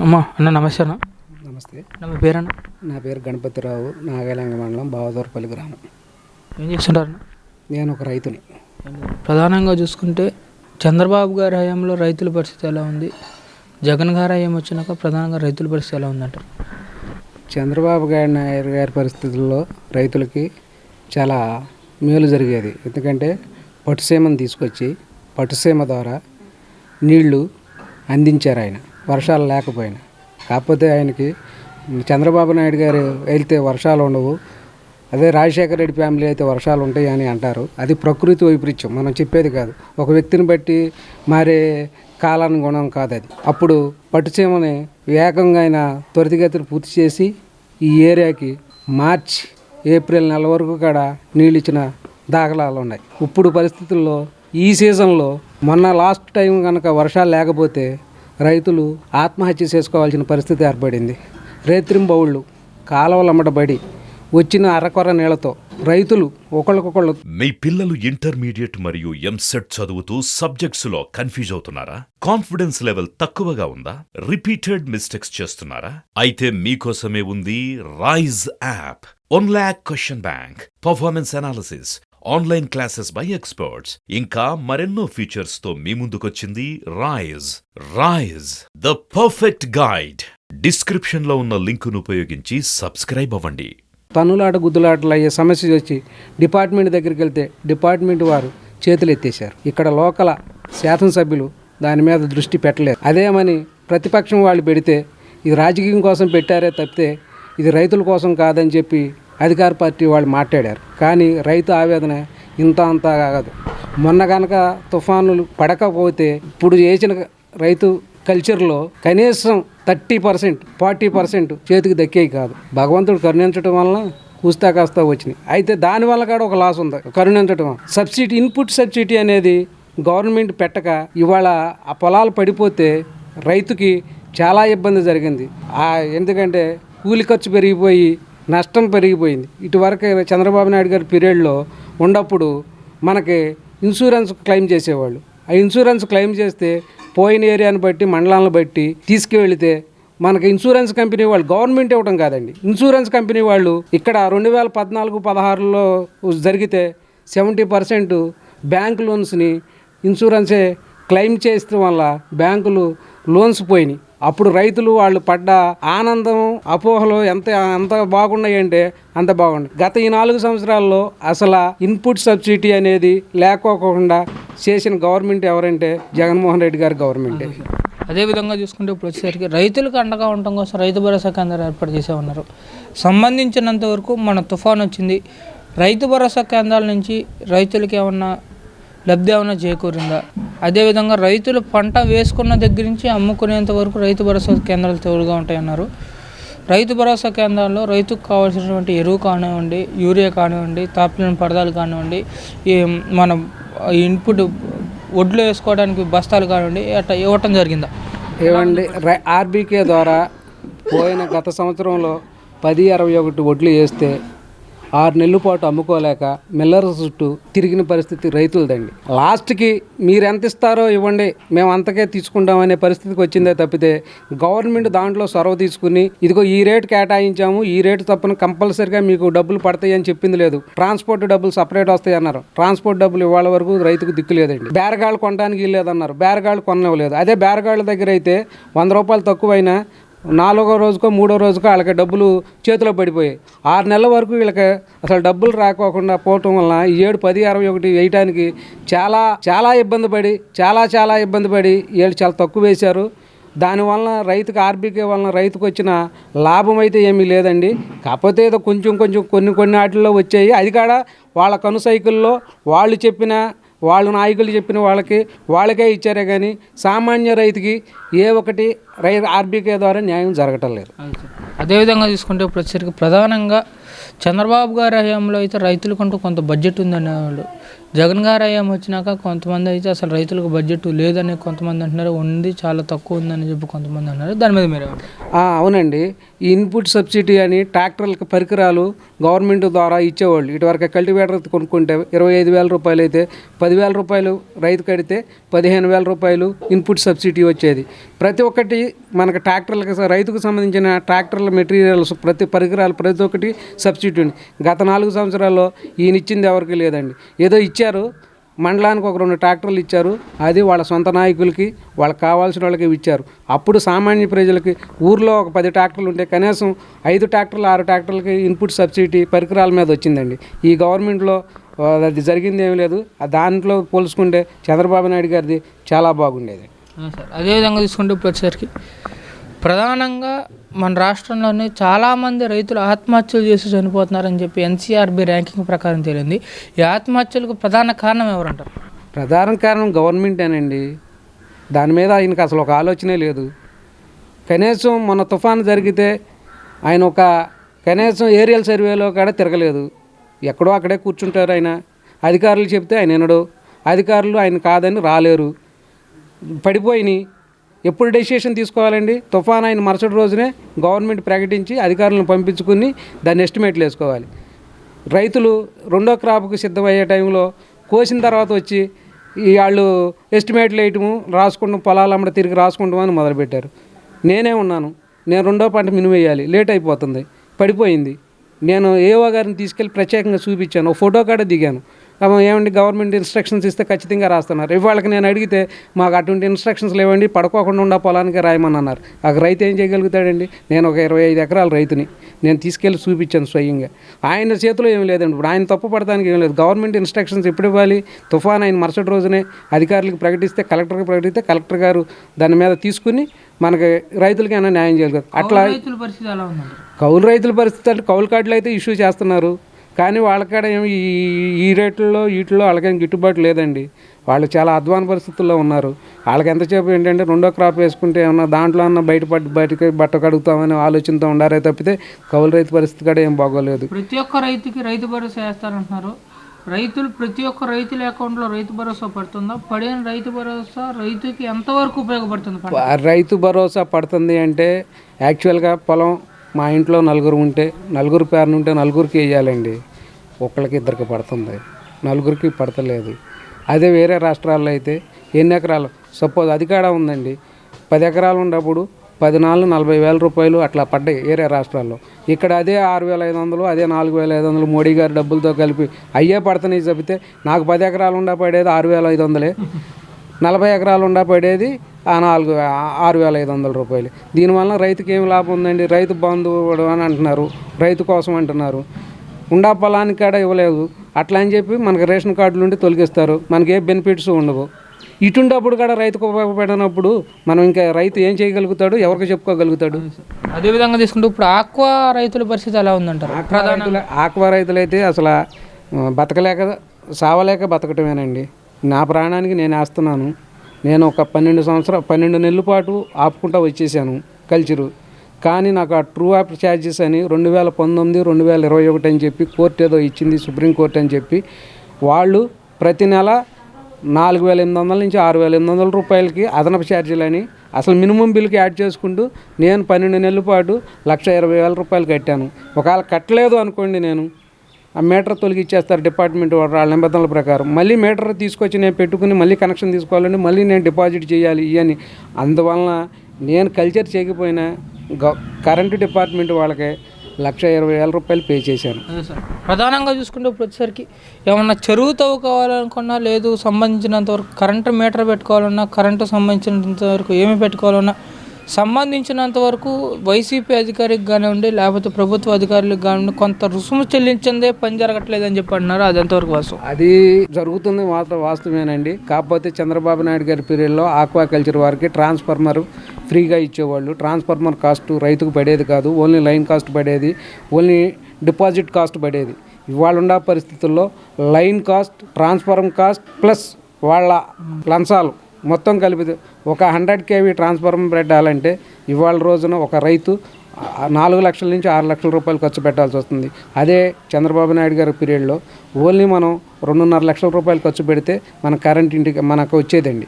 అమ్మా అన్న నమస్తే అన్న. నమస్తే. అన్న మీ పేరన్న. నా పేరు గణపతిరావు నాగాలంగ మండలం బావదూరపల్లి గ్రామం. ఏం చేస్తుంటారు అన్న? నేను ఒక రైతుని. ప్రధానంగా చూసుకుంటే చంద్రబాబు గారి హయాంలో రైతుల పరిస్థితి ఎలా ఉంది? జగన్ గారి హయాం వచ్చినాక ప్రధానంగా రైతుల పరిస్థితి ఎలా ఉందంటారు? చంద్రబాబు గారి నాయుడు గారి పరిస్థితుల్లో రైతులకి చాలా మేలు జరిగేది. ఎందుకంటే పట్టుసీమను తీసుకొచ్చి పట్టుసీమ ద్వారా నీళ్ళు అందించారు ఆయన. వర్షాలు లేకపోయినా. కాకపోతే ఆయనకి చంద్రబాబు నాయుడు గారు వెళ్తే వర్షాలు ఉండవు. అదే రాజశేఖర రెడ్డి ఫ్యామిలీ అయితే వర్షాలు ఉంటాయి అని అంటారు. అది ప్రకృతి వైపరీత్యం. మనం చెప్పేది కాదు. ఒక వ్యక్తిని బట్టి మారే కాలానుగుణం కాదు అది. అప్పుడు పట్టుసీమని వేగంగా ఆయన త్వరితగతిని పూర్తి చేసి ఈ ఏరియాకి మార్చ్ ఏప్రిల్ నెల వరకు కూడా నీళ్ళు ఇచ్చిన దాఖలాలు ఉన్నాయి. ఇప్పుడు పరిస్థితుల్లో ఈ సీజన్లో మొన్న లాస్ట్ టైం కనుక వర్షాలు లేకపోతే రైతులు ఆత్మహత్య చేసుకోవాల్సిన పరిస్థితి ఏర్పడింది. రేత్రింబౌళ్ళు కాలువలమ్మటబడి వచ్చిన అరకొర నీళ్ళతో రైతులు ఒకళ్ళకొకళ్ళు మీ పిల్లలు ఇంటర్మీడియట్ మరియు ఎంసెట్ చదువుతూ సబ్జెక్ట్స్లో కన్ఫ్యూజ్ అవుతున్నారా? కాన్ఫిడెన్స్ లెవెల్ తక్కువగా ఉందా? రిపీటెడ్ మిస్టేక్స్ చేస్తున్నారా? అయితే మీకోసమే ఉంది Raise app one lakh question bank performance analysis online classes by experts. ఇంకా మరెన్నో ఫీచర్స్తో మీ ముందుకొచ్చింది Raise Raise the perfect guide డిస్క్రిప్షన్లో ఉన్న లింకును ఉపయోగించి సబ్స్క్రైబ్ అవ్వండి. తనులాట గుద్దులాటలు అయ్యే సమస్య వచ్చి డిపార్ట్మెంట్ దగ్గరికి వెళ్తే డిపార్ట్మెంట్ వారు చేతులు ఎత్తేశారు. ఇక్కడ లోకల శాసనసభ్యులు దాని మీద దృష్టి పెట్టలేదు అదేమని ప్రతిపక్షం వాళ్ళు పెడితే ఇది రాజకీయం కోసం పెట్టారే తప్పితే ఇది రైతుల కోసం కాదని చెప్పి అధికార పార్టీ వాళ్ళు మాట్లాడారు. కానీ రైతు ఆవేదన ఇంత అంత కాదు. మొన్న కనుక తుఫానులు పడకపోతే ఇప్పుడు చేసిన రైతు కల్చర్లో కనీసం థర్టీ పర్సెంట్ ఫార్టీ పర్సెంట్ చేతికి దక్కేవి కాదు. భగవంతుడు కరుణించడం వలన కూస్తా కాస్తా వచ్చినాయి. అయితే దానివల్ల కూడా ఒక లాస్ ఉంది. కరుణించడం సబ్సిడీ ఇన్పుట్ సబ్సిడీ అనేది గవర్నమెంట్ పెట్టక ఇవాళ ఆ పొలాలు పడిపోతే రైతుకి చాలా ఇబ్బంది జరిగింది. ఎందుకంటే కూలి ఖర్చు పెరిగిపోయి నష్టం పెరిగిపోయింది. ఇటువరకు చంద్రబాబు నాయుడు గారి పీరియడ్లో ఉన్నప్పుడు మనకి ఇన్సూరెన్స్ క్లెయిమ్ చేసేవాళ్ళు. ఆ ఇన్సూరెన్స్ క్లెయిమ్ చేస్తే పోయిన ఏరియాని బట్టి మండలాలను బట్టి తీసుకువెళితే మనకి ఇన్సూరెన్స్ కంపెనీ వాళ్ళు గవర్నమెంట్ ఇవ్వడం కాదండి. ఇన్సూరెన్స్ కంపెనీ వాళ్ళు ఇక్కడ రెండు వేల పద్నాలుగు పదహారులో జరిగితే సెవెంటీ పర్సెంట్ బ్యాంక్ లోన్స్ని ఇన్సూరెన్సే క్లెయిమ్ చేసడం వల్ల బ్యాంకులు లోన్స్ పోయినాయి. అప్పుడు రైతులు వాళ్ళు పడ్డ ఆనందం అపోహలు ఎంత ఎంత బాగున్నాయంటే అంత బాగుంది గత ఈ నాలుగు సంవత్సరాల్లో అసలు ఇన్పుట్ సబ్సిడీ అనేది లేకోకుండా చేసిన గవర్నమెంట్ ఎవరంటే జగన్మోహన్ రెడ్డి గారి గవర్నమెంటే. అదేవిధంగా చూసుకుంటే ఇప్పుడు వచ్చేసరికి రైతులకు అండగా ఉండటం కోసం రైతు భరోసా కేంద్రాలు ఏర్పాటు చేసే ఉన్నారు. సంబంధించినంత వరకు మన తుఫాన్ వచ్చింది. రైతు భరోసా కేంద్రాల నుంచి రైతులకి ఏమన్నా లబ్ధి ఏమైనా చేకూరిందా? అదేవిధంగా రైతులు పంట వేసుకున్న దగ్గర నుంచి అమ్ముకునేంత వరకు రైతు భరోసా కేంద్రాలు తోడుగా ఉంటాయన్నారు. రైతు భరోసా కేంద్రాల్లో రైతుకు కావాల్సినటువంటి ఎరువు కానివ్వండి యూరియా కానివ్వండి తాపిన పరదాలు కానివ్వండి ఈ మన ఇన్పుట్ ఒడ్లు వేసుకోవడానికి బస్తాలు కానివ్వండి అట్లా ఇవ్వటం జరిగిందా? ఏమండి రై- ఆర్బీకే ద్వారా పోయిన గత సంవత్సరంలో పది అరవై ఒకటి వడ్లు వేస్తే ఆరు నెలల పాటు అమ్ముకోలేక మిల్లర్ చుట్టూ తిరిగిన పరిస్థితి రైతులదండి. లాస్ట్కి మీరు ఎంత ఇస్తారో ఇవ్వండి మేము అంతకే తీసుకుంటామనే పరిస్థితికి వచ్చిందే తప్పితే గవర్నమెంట్ దాంట్లో సొరవ తీసుకుని ఇదిగో ఈ రేటు కేటాయించాము ఈ రేటు తప్పన కంపల్సరిగా మీకు డబ్బులు పడతాయి అని చెప్పింది లేదు. ట్రాన్స్పోర్ట్ డబ్బులు సపరేట్ వస్తాయి అన్నారు. ట్రాన్స్పోర్ట్ డబ్బులు ఇవాళ వరకు రైతుకు దిక్కు లేదండి. బేరగాళ్ళు కొనడానికి లేదన్నారు బేరగాళ్ళు కొనలేవు అదే బేరగాళ్ళ దగ్గర అయితే వంద రూపాయలు తక్కువైనా నాలుగో రోజుకో మూడో రోజుకో వాళ్ళకి డబ్బులు చేతిలో పడిపోయాయి. ఆరు నెలల వరకు వీళ్ళకి అసలు డబ్బులు రాకోకుండా పోవటం వలన ఈ ఏడు పది అరవై ఒకటి వేయటానికి చాలా చాలా ఇబ్బంది పడి చాలా చాలా ఇబ్బంది పడి వీళ్ళు చాలా తక్కువ వేశారు. దానివలన రైతుకు ఆర్బీకే వలన రైతుకు వచ్చిన లాభం అయితే ఏమీ లేదండి. కాకపోతే ఏదో కొంచెం కొంచెం కొన్ని కొన్ని వాటిల్లో వచ్చాయి. అది కాడ వాళ్ళ కను సైకిల్లో వాళ్ళు చెప్పిన వాళ్ళు నాయకులు చెప్పిన వాళ్ళకి వాళ్ళకే ఇచ్చారే కానీ సామాన్య రైతుకి ఏ ఒకటి రై ఆర్బీకే ద్వారా న్యాయం జరగటం లేదు. అదేవిధంగా చూసుకుంటే ఇప్పుడు వచ్చేసరికి ప్రధానంగా చంద్రబాబు గారి హయాంలో అయితే రైతులకంటూ కొంత బడ్జెట్ ఉందనేవాళ్ళు. జగన్ గారి హయాం వచ్చినాక కొంతమంది అయితే అసలు రైతులకు బడ్జెట్ లేదని కొంతమంది అంటున్నారు. ఉంది చాలా తక్కువ ఉందని చెప్పి కొంతమంది అన్నారు దాని మీద మీరు అవునండి. ఈ ఇన్పుట్ సబ్సిడీ అని ట్రాక్టర్లకు పరికరాలు గవర్నమెంట్ ద్వారా ఇచ్చేవాళ్ళు. ఇటువరకు కల్టివేటర్ కొనుక్కుంటే ఇరవై ఐదు వేల రూపాయలు అయితే పదివేల రూపాయలు రైతు కడితే పదిహేను వేల రూపాయలు ఇన్పుట్ సబ్సిడీ వచ్చేది. ప్రతి ఒక్కటి మనకు ట్రాక్టర్లకు రైతుకు సంబంధించిన ట్రాక్టర్ల మెటీరియల్స్ ప్రతి పరికరాలు ప్రతి ఒక్కటి సబ్సిడీ ఉంది. గత నాలుగు సంవత్సరాల్లో ఈయన ఇచ్చింది ఎవరికి లేదండి. ఏదో ఇచ్చారు మండలానికి ఒక రెండు ట్రాక్టర్లు ఇచ్చారు అది వాళ్ళ సొంత నాయకులకి వాళ్ళకి కావాల్సిన వాళ్ళకి ఇచ్చారు. అప్పుడు సామాన్య ప్రజలకి ఊర్లో ఒక పది ట్రాక్టర్లు ఉంటే కనీసం ఐదు ట్రాక్టర్లు ఆరు ట్రాక్టర్లకి ఇన్పుట్ సబ్సిడీ పరికరాల మీద వచ్చిందండి. ఈ గవర్నమెంట్లో అది జరిగింది ఏమీ లేదు. దాంట్లో పోల్చుకుంటే చంద్రబాబు నాయుడు గారిది చాలా బాగుండేది. సార్. అదేవిధంగా తీసుకుంటే ఇప్పుడు వచ్చేసరికి ప్రధానంగా మన రాష్ట్రంలోనే చాలామంది రైతులు ఆత్మహత్యలు చేసి చనిపోతున్నారని చెప్పి ఎన్సీఆర్బి ర్యాంకింగ్ ప్రకారం తేలింది. ఈ ఆత్మహత్యలకు ప్రధాన కారణం ఎవరంటారు? ప్రధాన కారణం గవర్నమెంటేనండి దాని మీద ఆయనకు అసలు ఒక ఆలోచనే లేదు. కనీసం మన తుఫాను జరిగితే ఆయన ఒక కనీసం ఏరియల్ సర్వేలో కూడా తిరగలేదు. ఎక్కడో అక్కడే కూర్చుంటారు ఆయన. అధికారులు చెప్తే ఆయన వినడు. అధికారులు ఆయన కాదని రాలేరు. పడిపోయినాయి ఎప్పుడు డెసిషన్ తీసుకోవాలండి? తుఫాన్ అయిన మరుసటి రోజునే గవర్నమెంట్ ప్రకటించి అధికారులను పంపించుకుని దాన్ని ఎస్టిమేట్లు వేసుకోవాలి. రైతులు రెండో క్రాప్కు సిద్ధమయ్యే టైంలో కోసిన తర్వాత వచ్చి ఈ వాళ్ళు ఎస్టిమేట్లు వేయటము రాసుకుంటాం పొలాలు అమ్మడ తిరిగి రాసుకుంటాం అని మొదలుపెట్టారు. నేనే ఉన్నాను. నేను రెండో పంట మినుము వేయాలి. లేట్ అయిపోతుంది. పడిపోయింది. నేను ఏఓ గారిని తీసుకెళ్ళి ప్రత్యేకంగా చూపించాను. ఫోటో కాడ దిగాను. ఏమండి గవర్నమెంట్ ఇన్స్ట్రక్షన్స్ ఇస్తే ఖచ్చితంగా రాస్తున్నారు. ఇవాళకి నేను అడిగితే మాకు అటువంటి ఇన్స్ట్రక్షన్స్ లేవండి పడుకోకుండా ఉండ పొలానికి రాయమని అన్నారు. ఆ రైతు ఏం చేయగలుగుతాడండి? నేను ఒక ఇరవై ఐదు ఎకరాల రైతుని నేను తీసుకెళ్ళి చూపించాను స్వయంగా. ఆయన చేతిలో ఏం లేదండి. ఇప్పుడు ఆయన తప్పు పడడానికి ఏం లేదు. గవర్నమెంట్ ఇన్స్ట్రక్షన్స్ ఎప్పుడు ఇవ్వాలి? తుఫాన్ ఆయన మరుసటి రోజునే అధికారులకు ప్రకటిస్తే కలెక్టర్కి ప్రకటిస్తే కలెక్టర్ గారు దాని మీద తీసుకుని మనకి రైతులకైనా న్యాయం చేయగలుగుతారు అట్లా కౌలు రైతుల పరిస్థితి అంటే కౌలు కార్డులు అయితే ఇష్యూ చేస్తున్నారు. కానీ వాళ్ళకాడ ఏమి ఈ ఈ రేట్లలో వీటిలో వాళ్ళకేం గిట్టుబాటు లేదండి. వాళ్ళు చాలా అధ్వాన పరిస్థితుల్లో ఉన్నారు. వాళ్ళకి ఎంతసేపు ఏంటంటే రెండో క్రాప్ వేసుకుంటే ఏమన్నా దాంట్లో అన్న బయటపడి బయటకి బట్ట కడుగుతామని ఆలోచనతో ఉండారే తప్పితే కౌలు రైతు పరిస్థితి కూడా ఏం బాగోలేదు. ప్రతి ఒక్క రైతుకి రైతు భరోసా వేస్తారంటున్నారు. రైతులు ప్రతి ఒక్క రైతుల అకౌంట్లో రైతు భరోసా పడుతుందా? పడిన రైతు భరోసా రైతుకి ఎంతవరకు ఉపయోగపడుతుంది రైతు భరోసా పడుతుంది అంటే యాక్చువల్గా పొలం మా ఇంట్లో నలుగురు ఉంటే నలుగురు పేరు ఉంటే నలుగురికి వేయాలండి. ఒకళ్ళకి ఇద్దరికి పడుతుంది. నలుగురికి పడతలేదు. అదే వేరే రాష్ట్రాల్లో అయితే ఎన్ని ఎకరాలు? సపోజ్ అది కాడ ఉందండి. పది ఎకరాలు ఉన్నప్పుడు పది నాలుగు నలభై వేల రూపాయలు అట్లా పడ్డాయి వేరే రాష్ట్రాల్లో. ఇక్కడ అదే ఆరు వేల ఐదు వందలు అదే నాలుగు వేల ఐదు వందలు మోడీ గారి డబ్బులతో కలిపి అయ్యే పడుతున్నాయి చెబితే నాకు పది ఎకరాలు ఉండా పడేది ఆరు వేల ఐదు వందలే. నలభై ఎకరాలు ఉండా పడేది ఆ నాలుగు ఆరు వేల ఐదు వందల రూపాయలు. దీనివల్ల రైతుకి ఏం లాభం ఉందండి? రైతు బంధువుడు అని అంటున్నారు రైతు కోసం అంటున్నారు. ఉండా పొలానికి కాడ ఇవ్వలేదు. అట్లా అని చెప్పి మనకి రేషన్ కార్డులు ఉండి తొలగిస్తారు. మనకి ఏ బెనిఫిట్స్ ఉండవు. ఇటుండప్పుడు కూడా రైతుకు ఉపయోగపడినప్పుడు మనం ఇంకా రైతు ఏం చేయగలుగుతాడు? ఎవరికి చెప్పుకోగలుగుతాడు? అదేవిధంగా తీసుకుంటే ఇప్పుడు ఆక్వా రైతుల పరిస్థితి ఎలా ఉందంటారు? ఆక్వా రైతులు ఆక్వా రైతులైతే అసలు బతకలేక సావలేక బతకటమేనండి. నా ప్రాణానికి నేను వేస్తున్నాను. నేను ఒక పన్నెండు సంవత్సరాలు పన్నెండు నెలల పాటు ఆపుకుంటా వచ్చేసాను కల్చరు. కానీ నాకు ఆ ట్రూ యాప్ ఛార్జెస్ అని రెండు వేల పంతొమ్మిది రెండు వేల ఇరవై ఒకటి అని చెప్పి కోర్టు ఏదో ఇచ్చింది సుప్రీంకోర్టు అని చెప్పి. వాళ్ళు ప్రతి నెల నాలుగు వేల ఎనిమిది వందల నుంచి ఆరు వేల ఎనిమిది వందల రూపాయలకి అదనపు ఛార్జీలని అసలు మినిమం బిల్కి యాడ్ చేసుకుంటూ నేను పన్నెండు నెలల పాటు లక్ష ఇరవై వేల రూపాయలు కట్టాను. ఒకవేళ కట్టలేదు అనుకోండి నేను ఆ మీటర్ తొలగిచ్చేస్తారు డిపార్ట్మెంట్ వాళ్ళ నిబంధనల ప్రకారం. మళ్ళీ మీటర్ తీసుకొచ్చి నేను పెట్టుకుని మళ్ళీ కనెక్షన్ తీసుకోవాలని మళ్ళీ నేను డిపాజిట్ చేయాలి ఇవని అందువలన నేను కల్చర్ చేయకపోయినా గ- కరెంటు డిపార్ట్మెంట్ వాళ్ళకే లక్ష ఇరవై వేల రూపాయలు పే చేశాను. సార్. ప్రధానంగా చూసుకుంటే ఇప్పుడు వచ్చేసరికి ఏమన్నా చెరువు తవ్వుకోవాలనుకున్నా లేదు సంబంధించినంత వరకు కరెంటు మీటర్ పెట్టుకోవాలన్నా కరెంటు సంబంధించినంత వరకు ఏమి పెట్టుకోవాలన్నా సంబంధించినంత వరకు వైసీపీ అధికారికి కానివ్వండి లేకపోతే ప్రభుత్వ అధికారులకు కానివ్వండి కొంత రుసుము చెల్లించిందే పని జరగట్లేదు అని చెప్పి అంటున్నారు. అది ఎంతవరకు వాస్తవం? అది జరుగుతుంది మాత్రం వాస్తవేనండి కాకపోతే చంద్రబాబు నాయుడు గారి పీరియడ్లో ఆక్వా కల్చర్ వారికి ట్రాన్స్ఫార్మర్ ఫ్రీగా ఇచ్చేవాళ్ళు. ట్రాన్స్ఫార్మర్ కాస్ట్ రైతుకు పడేది కాదు. ఓన్లీ లైన్ కాస్ట్ పడేది. ఓన్లీ డిపాజిట్ కాస్ట్ పడేది. ఇవాళ ఉన్న పరిస్థితుల్లో line cost transformer cost plus వాళ్ళ లంచాలు. మొత్తం కలిపి ఒక హండ్రెడ్ కేవీ ట్రాన్స్ఫార్మర్ పెట్టాలంటే ఇవాళ రోజున ఒక రైతు నాలుగు లక్షల నుంచి ఆరు లక్షల రూపాయలు ఖర్చు పెట్టాల్సి వస్తుంది. అదే చంద్రబాబు నాయుడు గారి పీరియడ్లో ఓన్లీ మనం రెండున్నర లక్షల రూపాయలు ఖర్చు పెడితే మన కరెంట్ ఇంటికి మనకు వచ్చేదండి.